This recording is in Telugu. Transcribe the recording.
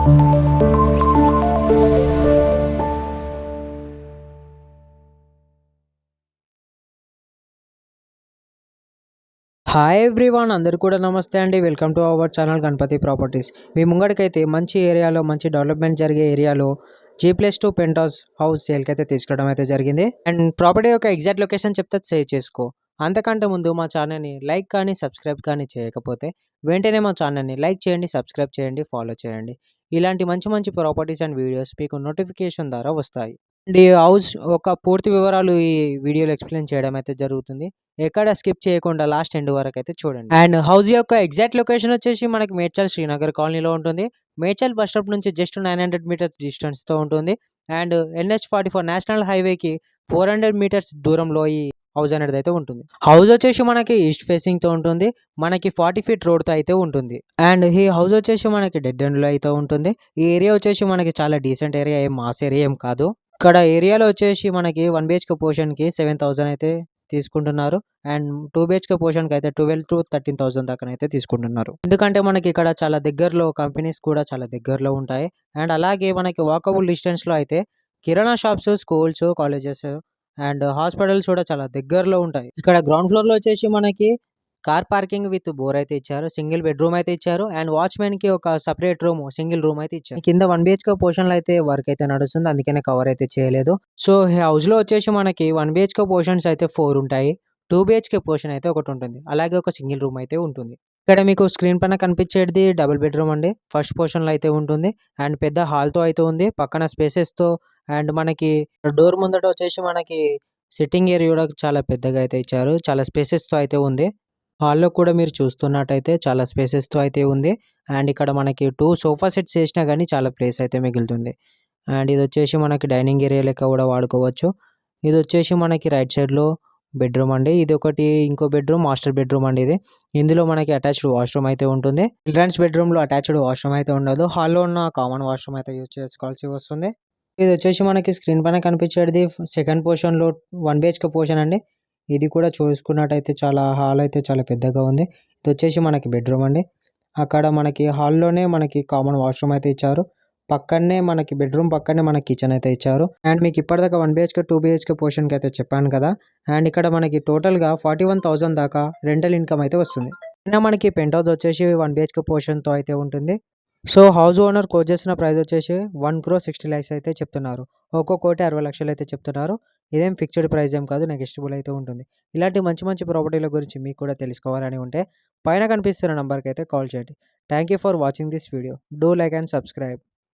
హాయ్ ఎవ్రీవాన్ అందరు కూడా నమస్తే అండి. Welcome to our channel Ganapathi properties మీ ముంగడికైతే మంచి ఏరియాలో మంచి డెవలప్మెంట్ జరిగే ఏరియాలో G plus two pent house house సేల్కి అయితే తీసుకోవడం అయితే జరిగింది. అండ్ ప్రాపర్టీ యొక్క ఎగ్జాక్ట్ లొకేషన్ చెప్తే సేవ్ చేసుకో. అంతకంటే ముందు మా ఛానల్ని లైక్ కానీ సబ్స్క్రైబ్ కానీ చేయకపోతే వెంటనే మా ఛానల్ని లైక్ చేయండి సబ్స్క్రైబ్ చేయండి ఫాలో చేయండి. ఇలాంటి మంచి మంచి ప్రాపర్టీస్ అండ్ వీడియోస్ మీకు నోటిఫికేషన్ ద్వారా వస్తాయి. అండ్ ఈ హౌస్ ఒక పూర్తి వివరాలు ఈ వీడియోలో ఎక్స్ప్లెయిన్ చేయడం అయితే జరుగుతుంది. ఎక్కడ స్కిప్ చేయకుండా లాస్ట్ ఎండ్ వరకు అయితే చూడండి. అండ్ హౌస్ యొక్క ఎగ్జాక్ట్ లొకేషన్ వచ్చేసి మనకి మేడ్చల్ శ్రీనగర్ కాలనీలో ఉంటుంది. మేడ్చల్ బస్ స్టాప్ నుంచి జస్ట్ నైన్ హండ్రెడ్ మీటర్స్ డిస్టెన్స్తో ఉంటుంది. And NH forty four national హైవేకి ఫోర్ హండ్రెడ్ మీటర్స్ దూరంలో ఈ హౌస్ అనేది అయితే ఉంటుంది. హౌస్ వచ్చేసి మనకి ఈస్ట్ ఫేసింగ్తో ఉంటుంది మనకి ఫార్టీ ఫీట్ రోడ్తో అయితే ఉంటుంది. అండ్ ఈ హౌస్ వచ్చేసి మనకి డెడ్ ఎండ్లో అయితే ఉంటుంది. ఈ ఏరియా వచ్చేసి మనకి చాలా డీసెంట్ ఏరియా ఏం మాస్ ఏరియా ఏం కాదు. ఇక్కడ ఏరియాలో వచ్చేసి మనకి వన్ బిహెచ్కే పోర్షన్కి సెవెన్ థౌసండ్ అయితే తీసుకుంటున్నారు. అండ్ టూ బిహెచ్కే పోర్షన్కి అయితే ట్వెల్వ్ టు థర్టీన్ థౌసండ్ దాకా అయితే తీసుకుంటున్నారు. ఎందుకంటే మనకి ఇక్కడ చాలా దగ్గరలో కంపెనీస్ కూడా చాలా దగ్గరలో ఉంటాయి. అండ్ అలాగే మనకి వాకబుల్ డిస్టెన్స్లో అయితే కిరాణా shops schools colleges and hospitals కూడా చాలా దగ్గరలో ఉంటాయి. ఇక్కడ గ్రౌండ్ ఫ్లోర్లో వచ్చేసి మనకి కార్ పార్కింగ్ విత్ బోర్ అయితే ఇచ్చారు. సింగిల్ బెడ్రూమ్ అయితే ఇచ్చారు. అండ్ వాచ్మెన్కి ఒక సపరేట్ రూమ్ సింగిల్ రూమ్ అయితే ఇచ్చారు. కింద వన్ బిహెచ్కే పోర్షన్లో అయితే వర్క్ అయితే నడుస్తుంది. అందుకనే కవర్ అయితే చేయలేదు. సో హౌస్లో వచ్చేసి మనకి వన్ బిహెచ్కే పోర్షన్స్ అయితే ఫోర్ ఉంటాయి. టూ బిహెచ్కే పోర్షన్ అయితే ఒకటి ఉంటుంది. అలాగే ఒక సింగిల్ రూమ్ అయితే ఉంటుంది. ఇక్కడ మీకు స్క్రీన్ పైన కనిపించేది డబుల్ బెడ్రూమ్ అండి. ఫస్ట్ పోర్షన్లో అయితే ఉంటుంది. అండ్ పెద్ద హాల్తో అయితే ఉంది. పక్కన స్పేసెస్తో అండ్ మనకి డోర్ ముందట వచ్చేసి మనకి సిట్టింగ్ ఏరియా కూడా చాలా పెద్దగా అయితే ఇచ్చారు. చాలా స్పేసెస్తో అయితే ఉంది. హాల్లో కూడా మీరు చూస్తున్నట్టయితే చాలా స్పేసెస్తో అయితే ఉంది. అండ్ ఇక్కడ మనకి టూ సోఫా సెట్స్ వేసినా కానీ చాలా ప్లేస్ అయితే మిగులుతుంది. అండ్ ఇది వచ్చేసి మనకి డైనింగ్ ఏరియా లెక్క కూడా వాడుకోవచ్చు. ఇది వచ్చేసి మనకి రైట్ సైడ్లో బెడ్రూమ్ అండి. ఇది ఒకటి ఇంకో బెడ్రూమ్ మాస్టర్ బెడ్రూమ్ అండి ఇది. ఇందులో మనకి అటాచ్డ్ వాష్రూమ్ అయితే ఉంటుంది. చిల్డ్రన్స్ బెడ్రూమ్లో అటాచ్డ్ వాష్రూమ్ అయితే ఉండదు. హాల్లో ఉన్న కామన్ వాష్రూమ్ అయితే యూజ్ చేసుకోవాల్సి వస్తుంది. ఇది వచ్చేసి మనకి స్క్రీన్ పైన కనిపించేది సెకండ్ పోర్షన్లో వన్ బిహెచ్కే పోర్షన్ అండి. ఇది కూడా చూసుకున్నట్టయితే చాలా హాల్ అయితే చాలా పెద్దగా ఉంది. ఇది వచ్చేసి మనకి బెడ్రూమ్ అండి. అక్కడ మనకి హాల్లోనే మనకి కామన్ వాష్రూమ్ అయితే ఇచ్చారు. పక్కనే మనకి బెడ్రూమ్ పక్కనే మనకి కిచెన్ అయితే ఇచ్చారు. అండ్ మీకు ఇప్పటిదాకా వన్ బిహెచ్కే టూ బిహెచ్కే పోర్షన్కి అయితే చెప్పాను కదా. అండ్ ఇక్కడ మనకి టోటల్గా ఫార్టీ వన్ థౌసండ్ దాకా రెంటల్ ఇన్కమ్ అయితే వస్తుంది. అయినా మనకి పెంట్ హౌస్ వచ్చేసి వన్ బిహెచ్కే పోర్షన్తో అయితే ఉంటుంది. సో హౌస్ ఓనర్ కోట్ చేసిన ప్రైస్ వచ్చేసి వన్ క్రో సిక్స్టీ ల్యాక్స్ అయితే చెప్తున్నారు. ఒక్కో కోటి అరవై లక్షలు అయితే చెప్తున్నారు. ఇదేం ఫిక్స్డ్ ప్రైస్ ఏం కాదు నెగెస్టిబుల్ అయితే ఉంటుంది. ఇలాంటి మంచి మంచి ప్రాపర్టీల గురించి మీకు కూడా తెలుసుకోవాలని ఉంటే పైన కనిపిస్తున్న నెంబర్కి అయితే కాల్ చేయండి. Thank you for watching this video. Do like and subscribe.